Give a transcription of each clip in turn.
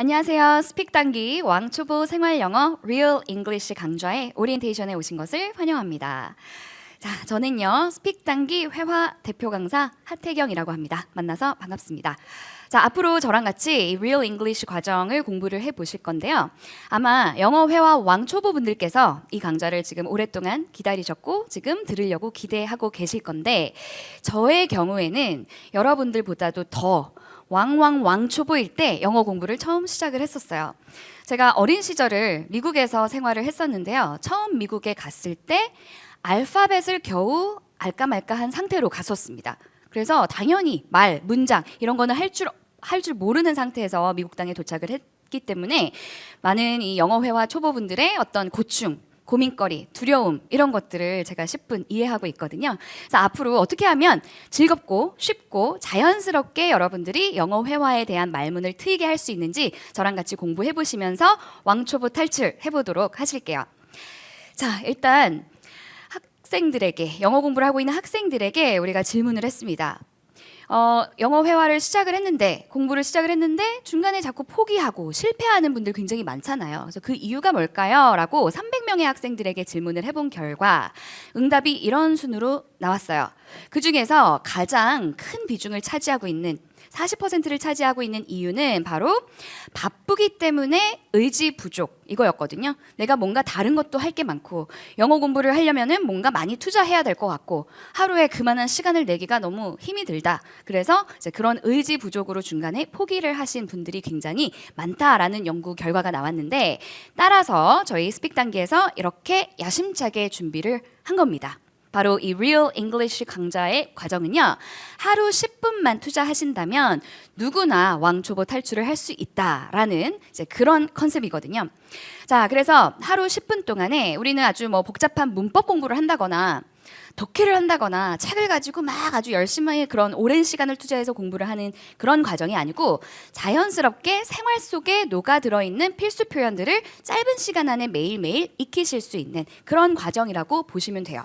안녕하세요. 스픽 단기 왕초보 생활 영어 Real English 강좌의 오리엔테이션에 오신 것을 환영합니다. 자, 저는요. 스픽 단기 회화 대표 강사 하태경이라고 합니다. 만나서 반갑습니다. 자, 앞으로 저랑 같이 이 Real English 과정을 공부를 해 보실 건데요. 아마 영어 회화 왕초보 분들께서 이 강좌를 지금 오랫동안 기다리셨고 지금 들으려고 기대하고 계실 건데 저의 경우에는 여러분들보다도 더 왕왕 왕 초보일 때 영어 공부를 처음 시작을 했었어요. 제가 어린 시절을 미국에서 생활을 했었는데요. 처음 미국에 갔을 때 알파벳을 겨우 알까 말까 한 상태로 갔었습니다. 그래서 당연히 말, 문장 이런 거는 할 줄 할 줄 모르는 상태에서 미국 땅에 도착을 했기 때문에 많은 이 영어 회화 초보분들의 어떤 고충 고민거리, 두려움 이런 것들을 제가 10분 이해하고 있거든요. 그래서 앞으로 어떻게 하면 즐겁고 쉽고 자연스럽게 여러분들이 영어 회화에 대한 말문을 트이게 할 수 있는지 저랑 같이 공부해 보시면서 왕초보 탈출 해 보도록 하실게요. 자, 일단 학생들에게 영어 공부를 하고 있는 학생들에게 우리가 질문을 했습니다. 어, 영어 회화를 시작을 했는데 공부를 시작을 했는데 중간에 자꾸 포기하고 실패하는 분들 굉장히 많잖아요. 그래서 그 이유가 뭘까요? 라고 300명의 학생들에게 질문을 해본 결과 응답이 이런 순으로 나왔어요. 그 중에서 가장 큰 비중을 차지하고 있는 40%를 차지하고 있는 이유는 바로 바쁘기 때문에 의지 부족 이거였거든요. 내가 뭔가 다른 것도 할 게 많고 영어 공부를 하려면은 뭔가 많이 투자해야 될 것 같고 하루에 그만한 시간을 내기가 너무 힘이 들다. 그래서 그런 의지 부족으로 중간에 포기를 하신 분들이 굉장히 많다라는 연구 결과가 나왔는데 따라서 저희 스픽 단계에서 이렇게 야심차게 준비를 한 겁니다. 바로 이 Real English 강좌의 과정은요. 하루 10분만 투자하신다면 누구나 왕초보 탈출을 할 수 있다라는 그런 컨셉이거든요. 자, 그래서 하루 10분 동안에 우리는 아주 뭐 복잡한 문법 공부를 한다거나 독해를 한다거나 책을 가지고 막 아주 열심히 그런 오랜 시간을 투자해서 공부를 하는 그런 과정이 아니고 자연스럽게 생활 속에 녹아 들어 있는 필수 표현들을 짧은 시간 안에 매일매일 익히실 수 있는 그런 과정이라고 보시면 돼요.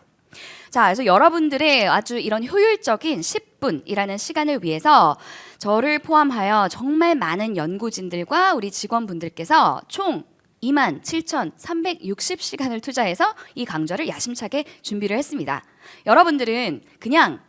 자, 그래서 여러분들의 아주 이런 효율적인 10분이라는 시간을 위해서 저를 포함하여 정말 많은 연구진들과 우리 직원분들께서 총 2만 7,360시간을 투자해서 이 강좌를 야심차게 준비를 했습니다. 여러분들은 그냥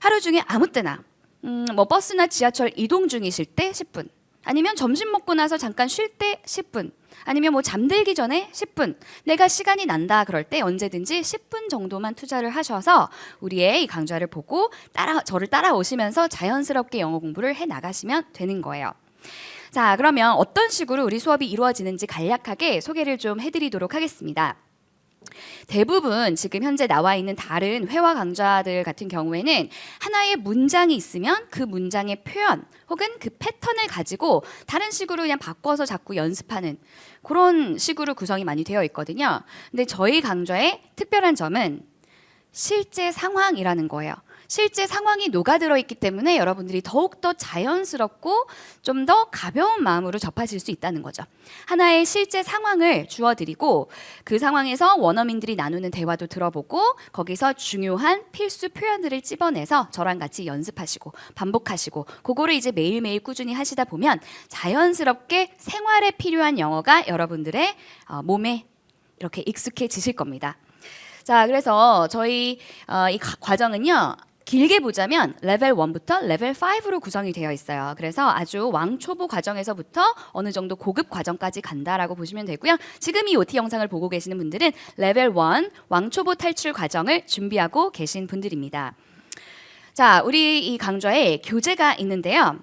하루 중에 아무 때나 음, 뭐 버스나 지하철 이동 중이실 때 10분 아니면 점심 먹고 나서 잠깐 쉴 때 10분 아니면 뭐 잠들기 전에 10분 내가 시간이 난다 그럴 때 언제든지 10분 정도만 투자를 하셔서 우리의 이 강좌를 보고 따라 저를 따라오시면서 자연스럽게 영어 공부를 해 나가시면 되는 거예요. 자, 그러면 어떤 식으로 우리 수업이 이루어지는지 간략하게 소개를 좀 해드리도록 하겠습니다. 대부분 지금 현재 나와 있는 다른 회화 강좌들 같은 경우에는 하나의 문장이 있으면 그 문장의 표현 혹은 그 패턴을 가지고 다른 식으로 그냥 바꿔서 자꾸 연습하는 그런 식으로 구성이 많이 되어 있거든요. 근데 저희 강좌의 특별한 점은 실제 상황이라는 거예요. 실제 상황이 녹아들어 있기 때문에 여러분들이 더욱더 자연스럽고 좀 더 가벼운 마음으로 접하실 수 있다는 거죠. 하나의 실제 상황을 주어드리고 그 상황에서 원어민들이 나누는 대화도 들어보고 거기서 중요한 필수 표현들을 찝어내서 저랑 같이 연습하시고 반복하시고 그거를 이제 매일매일 꾸준히 하시다 보면 자연스럽게 생활에 필요한 영어가 여러분들의 어, 몸에 이렇게 익숙해지실 겁니다. 자, 그래서 저희 어, 이 가- 과정은요. 길게 보자면 레벨 1부터 레벨 5로 구성이 되어 있어요. 그래서 아주 왕초보 과정에서부터 어느 정도 고급 과정까지 간다라고 보시면 되고요. 지금 이 OT 영상을 보고 계시는 분들은 레벨 1 왕초보 탈출 과정을 준비하고 계신 분들입니다. 자, 우리 이 강좌에 교재가 있는데요.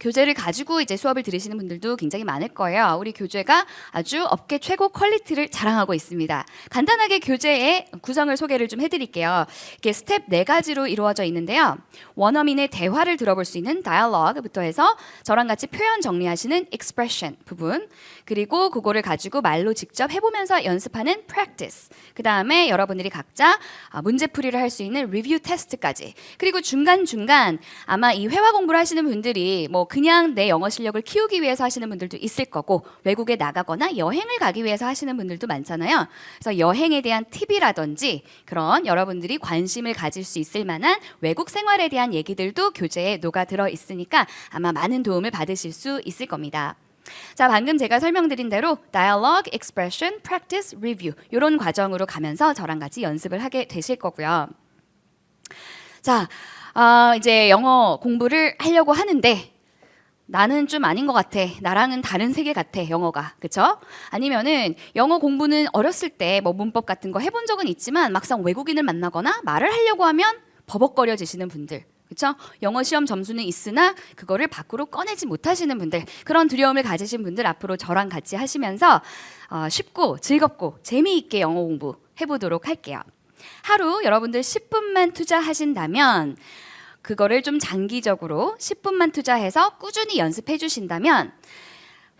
교재를 가지고 이제 수업을 들으시는 분들도 굉장히 많을 거예요. 우리 교재가 아주 업계 최고 퀄리티를 자랑하고 있습니다. 간단하게 교재의 구성을 소개를 좀 해드릴게요. 이게 스텝 네 가지로 이루어져 있는데요. 원어민의 대화를 들어볼 수 있는 dialogue부터 해서 저랑 같이 표현 정리하시는 expression 부분, 그리고 그거를 가지고 말로 직접 해보면서 연습하는 practice, 그 다음에 여러분들이 각자 아, 문제풀이를 할 수 있는 review 테스트까지, 그리고 중간 중간 아마 이 회화 공부를 하시는 분들이 뭐 그냥 내 영어 실력을 키우기 위해서 하시는 분들도 있을 거고 외국에 나가거나 여행을 가기 위해서 하시는 분들도 많잖아요. 그래서 여행에 대한 팁이라든지 그런 여러분들이 관심을 가질 수 있을 만한 외국 생활에 대한 얘기들도 교재에 녹아 들어 있으니까 아마 많은 도움을 받으실 수 있을 겁니다. 자, 방금 제가 설명드린 대로 dialogue, expression, practice, review 이런 과정으로 가면서 저랑 같이 연습을 하게 되실 거고요. 자, 아, 이제 영어 공부를 하려고 하는데 나는 좀 아닌 것 같아. 나랑은 다른 세계 같아. 영어가. 그쵸? 아니면은 영어 공부는 어렸을 때 뭐 문법 같은 거 해본 적은 있지만 막상 외국인을 만나거나 말을 하려고 하면 버벅거려지시는 분들. 그쵸? 영어 시험 점수는 있으나 그거를 밖으로 꺼내지 못하시는 분들. 그런 두려움을 가지신 분들 앞으로 저랑 같이 하시면서 어, 쉽고 즐겁고 재미있게 영어 공부 해보도록 할게요. 하루 여러분들 10분만 투자하신다면 그거를 좀 장기적으로 10분만 투자해서 꾸준히 연습해 주신다면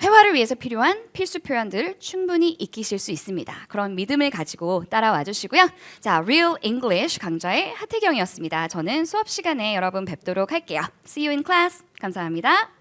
회화를 위해서 필요한 필수 표현들 충분히 익히실 수 있습니다. 그런 믿음을 가지고 따라와 주시고요. 자, Real English 강좌의 하태경이었습니다. 저는 수업 시간에 여러분 뵙도록 할게요. See you in class. 감사합니다.